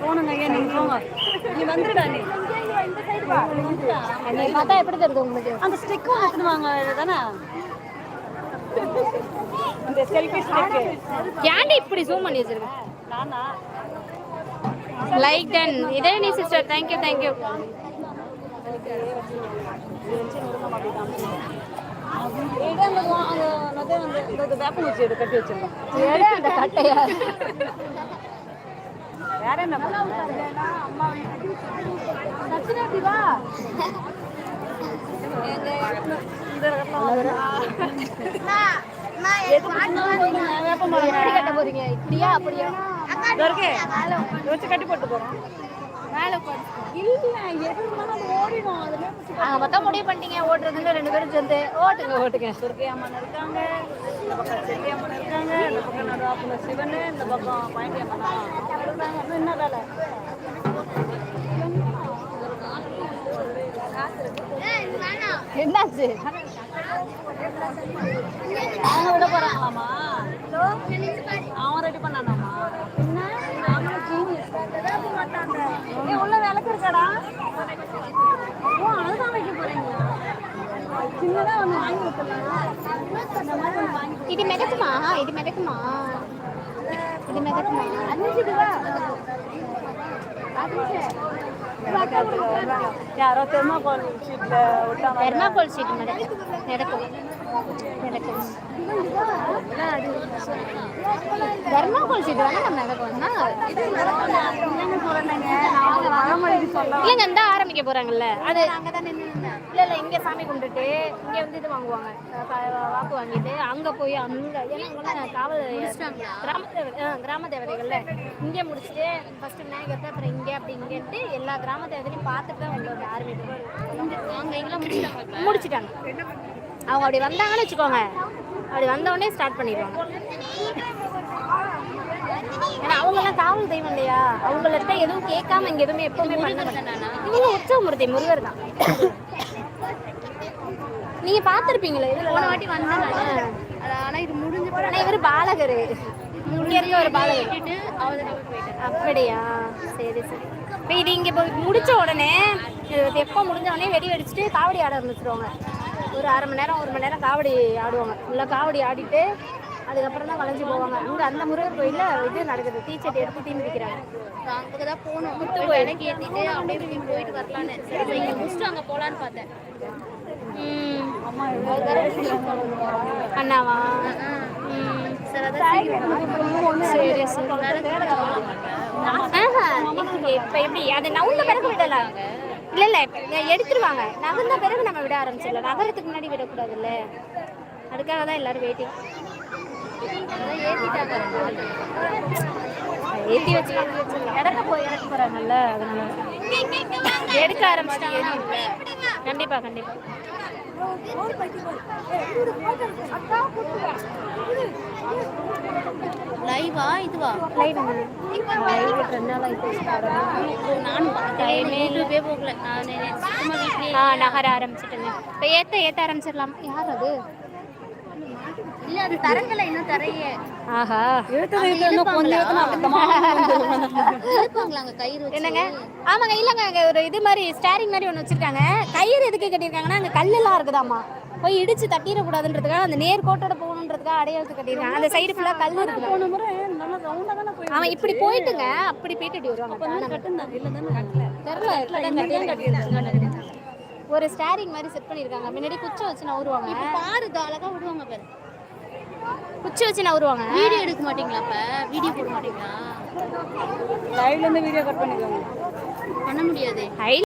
போனுங்க ஐயா நீங்க போங்க நீ வந்துடுடா நீ பார்த்தா எப்படி தெரியுது உங்களுக்கு அந்த ஸ்டிக்கும் வாங்க தானே இந்த செல்ஃபி ஏன்டி இப்படி ஜூம் பண்ணி வச்சிருக்க? நானா? லைக் டன் இதே நீ சிஸ்டர் தேங்க்யூ தேங்க்யூ எடுத்து கட்டி வச்சிருக்கோம் ஏடா அந்த கட்டையா? வேற என்ன? கட்ட போறீங்க இப்படியா அப்படியா வச்சு கட்டி போட்டு போறோம் அங்க முடிவு பண்ணிட்டீங்க ஓட்டுறதுன்னு ரெண்டு பேரும் சேர்ந்து ஓட்டுங்க ஓட்டுங்க துர்க்கை அம்மன் இருக்காங்க இந்த பக்கம் அம்மன் இருக்காங்க இந்த பக்கம் நடுவாப்புல சிவன் இந்த பக்கம் பாண்டி இருக்காங்க என்ன வேலை என்னாச்சு அவங்க விட போறாங்களாமா? அவன் ரெடி பண்ணானாமா? உள்ள விளக்கு இருக்காடா? ஓ அதுதான் வைக்க போறீங்களா சின்னதா ஒண்ணு வாங்கி கொடுத்துடலாம்? இது மிதக்குமா? இது மிதக்குமா? இது மிதக்குமா? யாரோ தெர்மாகோல் ஷீட்ல விட்டாங்க தெர்மாகோல் ஷீட் மிதக்கும் மிதக்கும். தெர்மாகோல் ஷீட் வேணா நம்ம மிதக்கும்னா என்னங்க இல்லைங்க இந்த ஆரம்பிக்க போறாங்கல்ல. அது இல்ல இல்ல இங்க சாமி கும்பிட்டுட்டு இங்க வந்து இது வாங்குவாங்க. வாக்கு வாங்கிட்டு அங்க போய் அங்க ஏன்னா காவல் கிராம கிராம தேவதைகள்ல. இங்க முடிச்சுட்டு ஃபர்ஸ்ட் விநாயகர் அப்புறம் இங்க அப்படி இங்கன்ட்டு எல்லா கிராம தேவதையும் பார்த்துட்டு தான் உங்களோட ஆரம்பிக்கும் அவங்க எங்கெல்லாம் முடிச்சிட்டாங்க முடிச்சிட்டாங்க. அவங்க அப்படி வந்தாங்கன்னு வச்சுக்கோங்க. அப்படி வந்த உடனே ஸ்டார்ட் பண்ணிடுவாங்க. ஏன்னா அவங்கெல்லாம் காவல் தெய்வம் இல்லையா? அவங்கள்ட்ட எதுவும் கேட்காம இங்க எதுவுமே எப்பவுமே பண்ண மாட்டாங்க. இவங்க உற்சவமூர்த்தி முருகர் தான். நீங்க பாத்திருப்பீங்களே இதுல போன வாட்டி வந்தேன் ஆனா இது முடிஞ்சு ஆனா இவர் பாலகர். இங்க இருக்க ஒரு பாலகர். அப்படியா? சரி சரி. இப்போ இது இங்க போய் முடிச்ச உடனே இது எப்போ முடிஞ்ச உடனே வெடி வெடிச்சுட்டு காவடி ஆட ஆரம்பிச்சிருவாங்க. ஒரு அரை மணி நேரம் ஒரு மணி நேரம் காவடி ஆடுவாங்க. ஃபுல்லாக காவடி ஆடிட்டு அதுக்கப்புறம் தான் வளைஞ்சு போவாங்க. அங்க அந்த முருகர் கோயில்ல இது நடக்குது. தீச்சட்டி எடுத்து தீ மிதிக்கிறாங்க. அங்கே தான் போகணும். முத்து கோயிலை கேட்டிட்டு அப்படியே போயிட்டு வரலான்னு. சரி இங்கே முடிச்சுட்டு அங்கே போகலான்னு பார்த்தேன். அண்ணாவா? இப்போ எப்படி? அது நவுந்த பிறகு விடலாம். இல்லை இல்லை. எடுத்துருவாங்க. நகர்ந்த பிறகு நம்ம விட ஆரம்பிச்சிடலாம். நகரத்துக்கு முன்னாடி விடக்கூடாதுல்ல. அதுக்காக தான் எல்லாரும் வெயிட்டிங் ஏத்தி வச்சு ஏத்தி வச்சு போய் இறக்க போறாங்கல்ல அதனால. எடுக்க ஆரம்பிச்சிட்டாங்க கண்டிப்பாக கண்டிப்பாக லைவா இதுவா? லைவ் லைவ் ரெண்டு நாள் ஆயிடுச்சு நானும் டைமே யூடியூபே போகல. நான் ஆ நகர ஆரம்பிச்சிட்டுங்க. இப்போ ஏத்த ஏத்த ஆரம்பிச்சிடலாம்? யார் அது? இல்ல அது தரங்கல. இன்னும் தரையே ஆஹா. இழுத்தது இன்னும் கயிறு என்னங்க? ஆமாங்க இல்லைங்க. ஒரு இது மாதிரி ஸ்டேரிங் மாதிரி ஒன்று வச்சிருக்காங்க. கயிறு எதுக்கு கட்டியிருக்காங்கன்னா அங்கே கல்லெல்லாம் இருக்குதாம்மா. போய் இடிச்சு தட்டிடக்கூடாதுன்றதுக்காக அந்த நேர் கோட்டோட போகணுன்றதுக்காக அடையாளத்துக்கு கட்டியிருக்காங்க. அந்த சைடு ஃபுல்லாக கல் இருக்குது போன முறை நல்லா ரவுண்டா தானே போய் அவன் இப்படி போயிட்டுங்க. அப்படி போயிட்டு இப்படி வருவாங்க. கட்டுந்தாங்க இல்ல தானே கட்டல. தெரியல கட்டியிருக்காங்க ஒரு ஸ்டேரிங் மாதிரி செட் பண்ணியிருக்காங்க. முன்னாடி குச்சி வச்சு நவுருவாங்க. பாரு இது அழகா விடுவாங்க பாரு. குச்சி வச்சு நவுருவாங்க. வீடியோ எடுக்க மாட்டீங்களா அப்ப? வீடியோ போட மாட்டீங்களா? லைவ்ல இருந்து வீடியோ கட் பண்ணிக்கோங்க. பண்ண முடியாது.